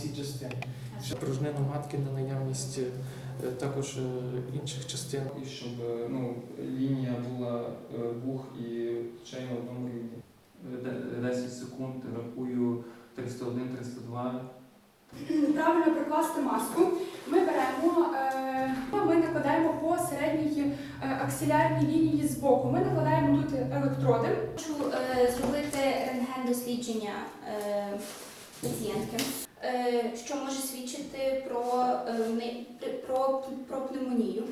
цій частині. Ще Пружнину матки на наявність е, також е, інших частин. І щоб е, ну, лінія була вух і очей на одному рівні. Е, 10 секунд рахую 301, 302. Правильно прикласти маску. Ми беремо, ми накладаємо по середній аксилярній лінії з боку. Ми накладаємо тут електроди. Хочу е, пацієнтки, е, що може свідчити про, е, про, про пневмонію.